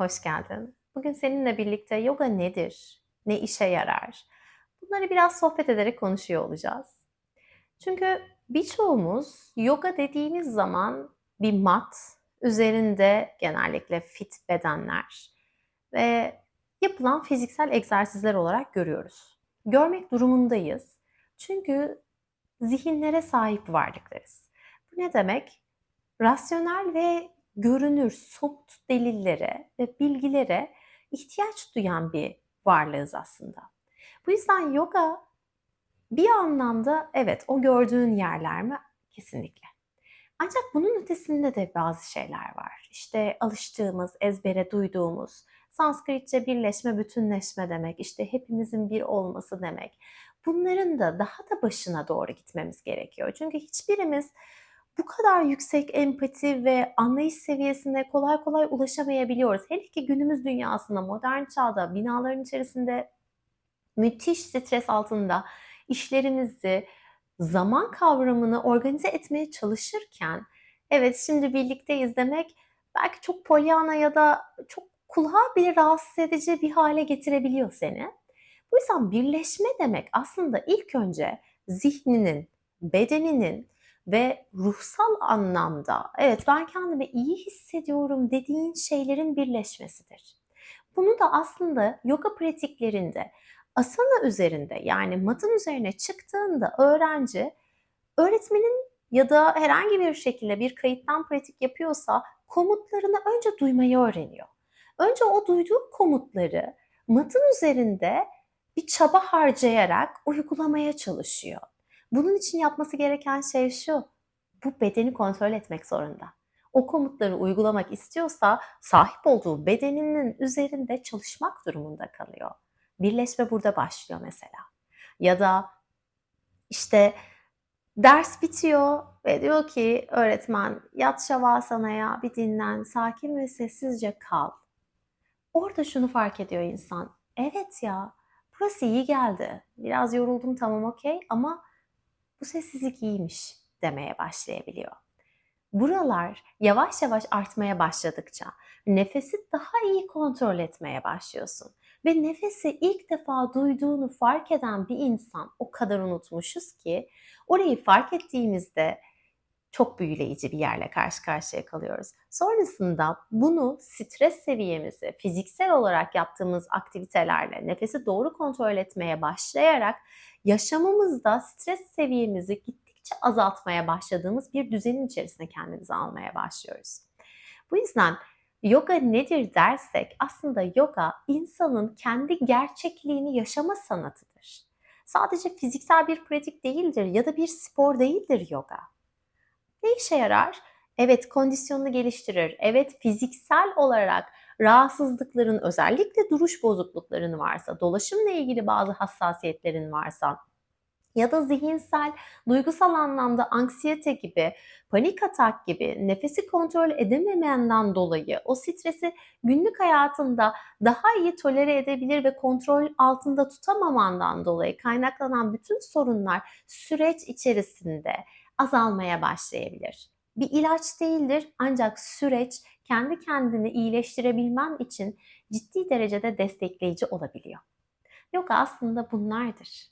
Hoş geldin. Bugün seninle birlikte yoga nedir? Ne işe yarar? Bunları biraz sohbet ederek konuşuyor olacağız. Çünkü birçoğumuz yoga dediğimiz zaman bir mat, üzerinde genellikle fit bedenler ve yapılan fiziksel egzersizler olarak görüyoruz. Görmek durumundayız. Çünkü zihinlere sahip varlıklarız. Bu ne demek? Rasyonel ve görünür, somut delillere ve bilgilere ihtiyaç duyan bir varlığız aslında. Bu yüzden yoga bir anlamda evet o gördüğün yerler mi? Kesinlikle. Ancak bunun ötesinde de bazı şeyler var. İşte alıştığımız, ezbere duyduğumuz, Sanskritçe birleşme, bütünleşme demek, işte hepimizin bir olması demek. Bunların da daha da başına doğru gitmemiz gerekiyor. Çünkü hiçbirimiz bu kadar yüksek empati ve anlayış seviyesine kolay kolay ulaşamayabiliyoruz. Hele ki günümüz dünyasında, modern çağda, binaların içerisinde müthiş stres altında işlerimizi, zaman kavramını organize etmeye çalışırken evet şimdi birlikteyiz demek belki çok polyana ya da çok kulağa bile rahatsız edici bir hale getirebiliyor seni. Bu yüzden birleşme demek aslında ilk önce zihninin, bedeninin ve ruhsal anlamda evet ben kendimi iyi hissediyorum dediğin şeylerin birleşmesidir. Bunu da aslında yoga pratiklerinde asana üzerinde yani matın üzerine çıktığında öğrenci öğretmenin ya da herhangi bir şekilde bir kayıttan pratik yapıyorsa komutlarını önce duymayı öğreniyor. Önce o duyduğu komutları matın üzerinde bir çaba harcayarak uygulamaya çalışıyor. Bunun için yapması gereken şey şu. Bu bedeni kontrol etmek zorunda. O komutları uygulamak istiyorsa sahip olduğu bedeninin üzerinde çalışmak durumunda kalıyor. Birleşme burada başlıyor mesela. Ya da işte ders bitiyor ve diyor ki öğretmen yat şavasanaya bir dinlen, sakin ve sessizce kal. Orada şunu fark ediyor insan. Evet ya burası iyi geldi. Biraz yoruldum tamam okey ama bu sessizlik iyiymiş demeye başlayabiliyor. Buralar yavaş yavaş artmaya başladıkça nefesi daha iyi kontrol etmeye başlıyorsun. Ve nefesi ilk defa duyduğunu fark eden bir insan o kadar unutmuşuz ki orayı fark ettiğimizde çok büyüleyici bir yerle karşı karşıya kalıyoruz. Sonrasında bunu stres seviyemizi fiziksel olarak yaptığımız aktivitelerle nefesi doğru kontrol etmeye başlayarak yaşamımızda stres seviyemizi gittikçe azaltmaya başladığımız bir düzenin içerisine kendimizi almaya başlıyoruz. Bu yüzden yoga nedir dersek aslında yoga insanın kendi gerçekliğini yaşama sanatıdır. Sadece fiziksel bir pratik değildir ya da bir spor değildir yoga. Ne işe yarar? Evet kondisyonunu geliştirir. Evet fiziksel olarak rahatsızlıkların özellikle duruş bozuklukların varsa, dolaşımla ilgili bazı hassasiyetlerin varsa ya da zihinsel, duygusal anlamda anksiyete gibi, panik atak gibi nefesi kontrol edememenden dolayı o stresi günlük hayatında daha iyi tolere edebilir ve kontrol altında tutamamandan dolayı kaynaklanan bütün sorunlar süreç içerisinde azalmaya başlayabilir. Bir ilaç değildir ancak süreç kendi kendini iyileştirebilmen için ciddi derecede destekleyici olabiliyor. Yoga aslında bunlardır.